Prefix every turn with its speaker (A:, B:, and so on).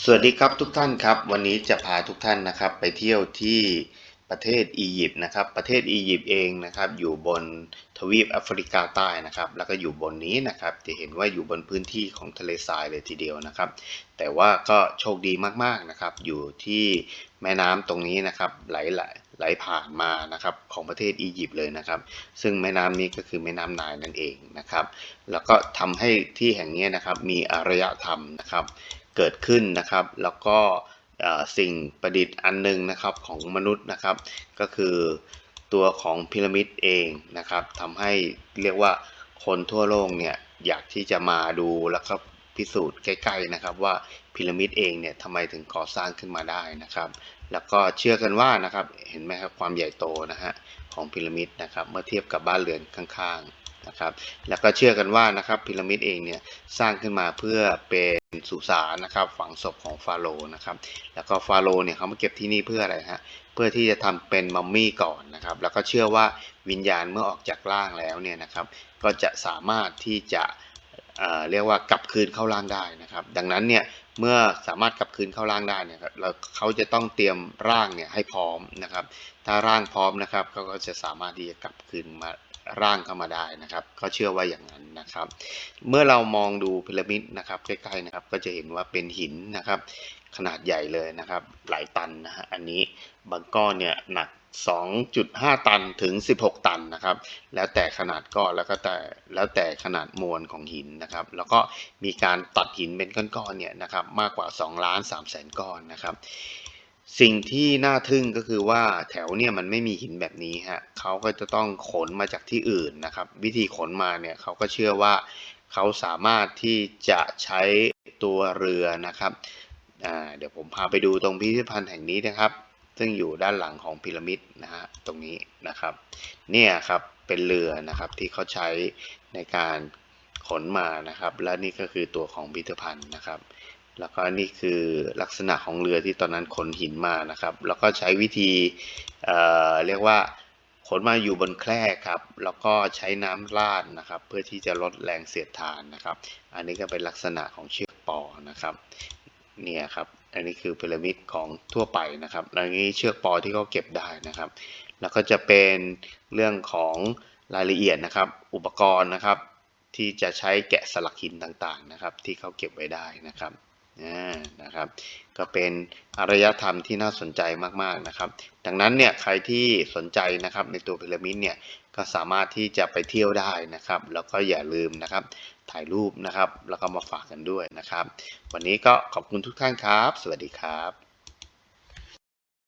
A: สวัสดีครับทุกท่านครับ วันนี้จะพาทุกท่านนะครับไปเที่ยวที่ประเทศอียิปต์นะครับ ประเทศอียิปต์เองนะครับ อยู่บนทวีปแอฟริกาใต้นะครับ แล้วก็อยู่บนนี้นะครับ จะเห็นว่าอยู่บนพื้นที่ของทะเลทรายเลยทีเดียวนะครับ แต่ว่าก็โชคดีมากๆนะครับ อยู่ที่แม่น้ำตรงนี้นะครับไหลไหลไหลผ่านมานะครับของประเทศอียิปต์เลยนะครับ ซึ่งแม่น้ำนี้ก็คือแม่น้ำไนายนั่นเองนะครับ แล้วก็ทำให้ที่แห่งนี้นะครับมีอารยธรรมนะครับ เกิดขึ้นนะครับ แล้วก็สิ่งประดิษฐ์อันหนึงนะครับของมนุษย์นะครับ ก็คือตัวของพีระมิดเองนะครับทำให้เรียกว่าคนทั่วโลกเนี่ยอยากที่จะมาดูแล้วก็พิสูจน์ใกล้ๆนะครับว่า พีระมิดเองเนี่ยทำไมถึงก่อสร้างขึ้นมาได้นะครับ แล้วก็เชื่อกันว่านะครับเห็นไหมครับความใหญ่โตนะฮะของพีระมิดนะครับเมื่อเทียบกับบ้านเรือนข้างๆนะครับแล้วก็เชื่อกันว่านะครับพีระมิดเองเนี่ยสร้างขึ้นมาเพื่อเป็นสุสานนะครับฝังศพของฟาโรห์นะครับแล้วก็ฟาโรห์เนี่ยเขามาเก็บที่นี่เพื่ออะไรฮะเพื่อที่จะทำเป็นมัมมี่ก่อนนะครับแล้วก็เชื่อว่าวิญญาณเมื่อออกจากร่างแล้วเนี่ยนะครับก็จะสามารถที่จะ เรียกว่ากลับคืนเข้าร่างได้นะครับ ดังนั้นเนี่ยเมื่อสามารถกลับคืนเข้าร่างได้เนี่ยเราเขาจะต้องเตรียมร่างเนี่ยให้พร้อมนะครับ ถ้าร่างพร้อมนะครับเขาก็จะสามารถที่จะกลับคืนมาร่างเข้ามาได้นะครับก็เชื่อว่าอย่างนั้นนะครับ เมื่อเรามองดูพีระมิดนะครับใกล้ๆนะครับก็จะเห็นว่าเป็นหินนะครับ ขนาดใหญ่เลยนะครับ หลายตันนะฮะอันนี้บางก้อนเนี่ยหนัก 2.5 ตันถึง 16 ตันนะครับ แล้วแต่ขนาดก้อนแล้วก็แต่แล้วแต่ขนาดมวลของหินนะครับ แล้วก็มีการตัดหินเป็นก้อนๆเนี่ยนะครับมากกว่า2ล้าน3แสนก้อนนะครับ สิ่งที่น่าทึ่งก็คือว่าแถวเนี่ยมันไม่มีหินแบบนี้ฮะเขาก็จะต้องขนมาจากที่อื่นนะครับ วิธีขนมาเนี่ยเขาก็เชื่อว่าเขาสามารถที่จะใช้ตัวเรือนะครับเดี๋ยวผมพาไปดูตรงพิพิธภัณฑ์แห่งนี้นะครับ ซึ่งอยู่ด้านหลังของพีระมิดนะฮะตรงนี้นะครับเนี่ยครับเป็นเรือนะครับที่เขาใช้ในการขนมานะครับ และนี่ก็คือตัวของพิพิธภัณฑ์นะครับ แล้วก็นี่คือลักษณะของเรือที่ตอนนั้นขนหินมานะครับ แล้วก็ใช้วิธีเเรียกว่าขนมาอยู่บนแคร่ครับ แล้วก็ใช้น้ำราดนะครับ เพื่อที่จะลดแรงเสียดทานนะครับ อันนี้ก็เป็นลักษณะของเชือกปอนะครับ เนี่ยครับ อันนี้คือพีระมิดของทั่วไปนะครับแล้วนี้เชือกปอที่เขาเก็บได้นะครับ แล้วก็จะเป็นเรื่องของรายละเอียดนะครับ อุปกรณ์นะครับ ที่จะใช้แกะสลักหินต่างๆนะครับ ที่เขาเก็บไว้ได้นะครับ นะครับ ก็เป็นอารยธรรมที่น่าสนใจมากๆนะครับ ดังนั้นเนี่ยใครที่สนใจนะครับในตัวพีระมิดเนี่ยก็สามารถที่จะไปเที่ยวได้นะครับ แล้วก็อย่าลืมนะครับ ถ่ายรูปนะครับ แล้วก็มาฝากกันด้วยนะครับ วันนี้ก็ขอบคุณทุกท่านครับ สวัสดีครับ